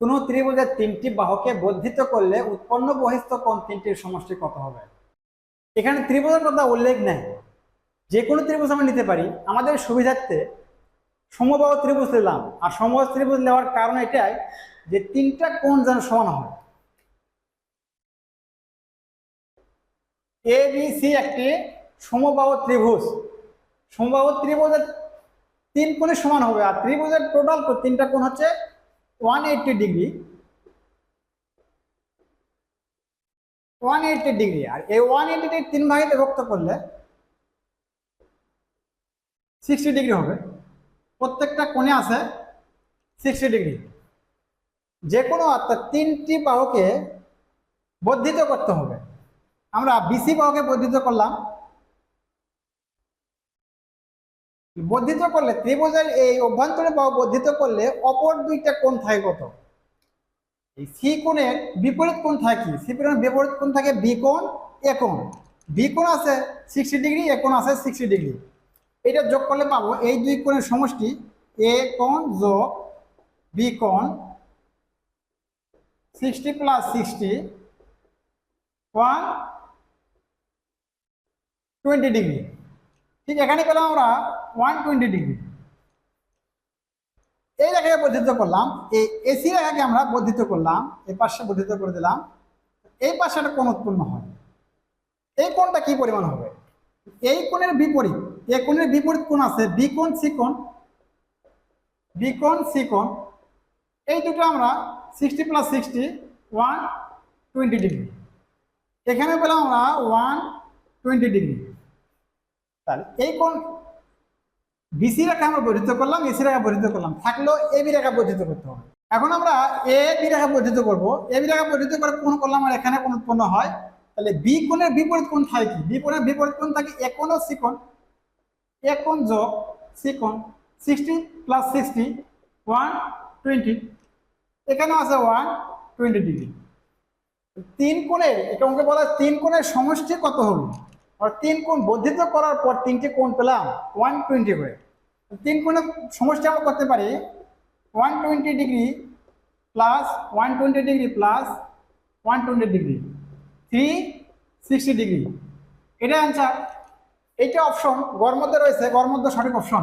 কোন ত্রিভুজের তিনটি বাহুকে বর্ধিত করলে উৎপন্ন বহিস্থ কোণ তিনটির সমষ্টি কত হবে? এখানে ত্রিভুজের কথা উল্লেখ নেই। যে কোনো ত্রিভুজ আমরা নিতে পারি। আমাদের সুবিধার্থে সমবাহু ত্রিভুজ নিলাম। আর সমবাহু ত্রিভুজ নেওয়ার কারণ এটাই যে তিনটা কোণ যেন সমান হয়। এ বি সি একটি সমবাহু ত্রিভুজ। সমবাহু ত্রিভুজের তিন কোণে সমান হবে। আর ত্রিভুজের টোটাল তিনটা কোণ হচ্ছে one eighty degree one eighty degree আর এই ওয়ান এইটটি তিন ভাগে বিভক্ত করলে সিক্সটি ডিগ্রি হবে। প্রত্যেকটা কোণে আছে সিক্সটি ডিগ্রি যে কোনো অর্থাৎ তিনটি বাহুকে বর্ধিত করতে হবে। আমরা বিসি বাহুকে বর্ধিত করলাম। বর্ধিত করলে ত্রিভুজের এই অভ্যন্তরে বাহু বর্ধিত করলে অপর দুইটা কোণ থাকে কত? এই সি কোণের বিপরীত কোণ থাকে সি কোণের বিপরীত কোণ থাকে বি কোণ, এ কোণ। বি কোণ আছে সিক্সটি ডিগ্রি এ কোণ আছে সিক্সটি ডিগ্রি এটা যোগ করলে পাবো এই দুই কোণের সমষ্টি এ কোণ যোগ বি কোণ sixty plus sixty one twenty degree ঠিক এখানে পেলাম আমরা ওয়ান টোয়েন্টি ডিগ্রি এই রেখাকে বর্ধিত করলাম, এই এসি রেখাকে আমরা বর্ধিত করলাম, এই পাশে বর্ধিত করে দিলাম, এই পাশে একটা কোণ উৎপন্ন হয়। এই কোণটা কি পরিমাণ হবে? এই কোণের বিপরীত, এই কোণের বিপরীত কোণ আছে বি কোণ সি কোণ। বি কোণ সি কোণ। এই দুটো আমরা sixty plus sixty one twenty degree এখানে পেলাম আমরা ওয়ান টোয়েন্টি ডিগ্রি তাহলে এই কোণ বিসি রেখা আমরা বর্ধিত করলাম এসি রেখা বর্ধিত করলাম, থাকলেও এ বি রেখা বর্ধিত করতে হবে। এখন আমরা এ বি রেখা বর্ধিত করব এ বি রেখা বর্ধিত করে কোন করলাম আর এখানে কোণ উৎপন্ন হয়, তাহলে বি কোণের বিপরীত কোণ থাকে কি? বি কোণের বিপরীত কোণ থাকে এ কোণ ও সি কোণ। এ কোণ যোগ সি কোণ sixty plus sixty one twenty এখানে আছে ওয়ান টোয়েন্টি ডিগ্রি তিন কোণের এটা অঙ্কে বলা তিন কোণের সমষ্টি কত হবে তিন কোণ বর্ধিত করার পর তিনটি কোণ পেলাম ওয়ান টোয়েন্টি করে। তিন কোণের সমস্যা আমরা করতে পারি one twenty degree plus one twenty degree plus one twenty degree three sixty degree এটা অ্যান্সার এইটা অপশন গড় মধ্যে রয়েছে, গড় মধ্যে সঠিক অপশন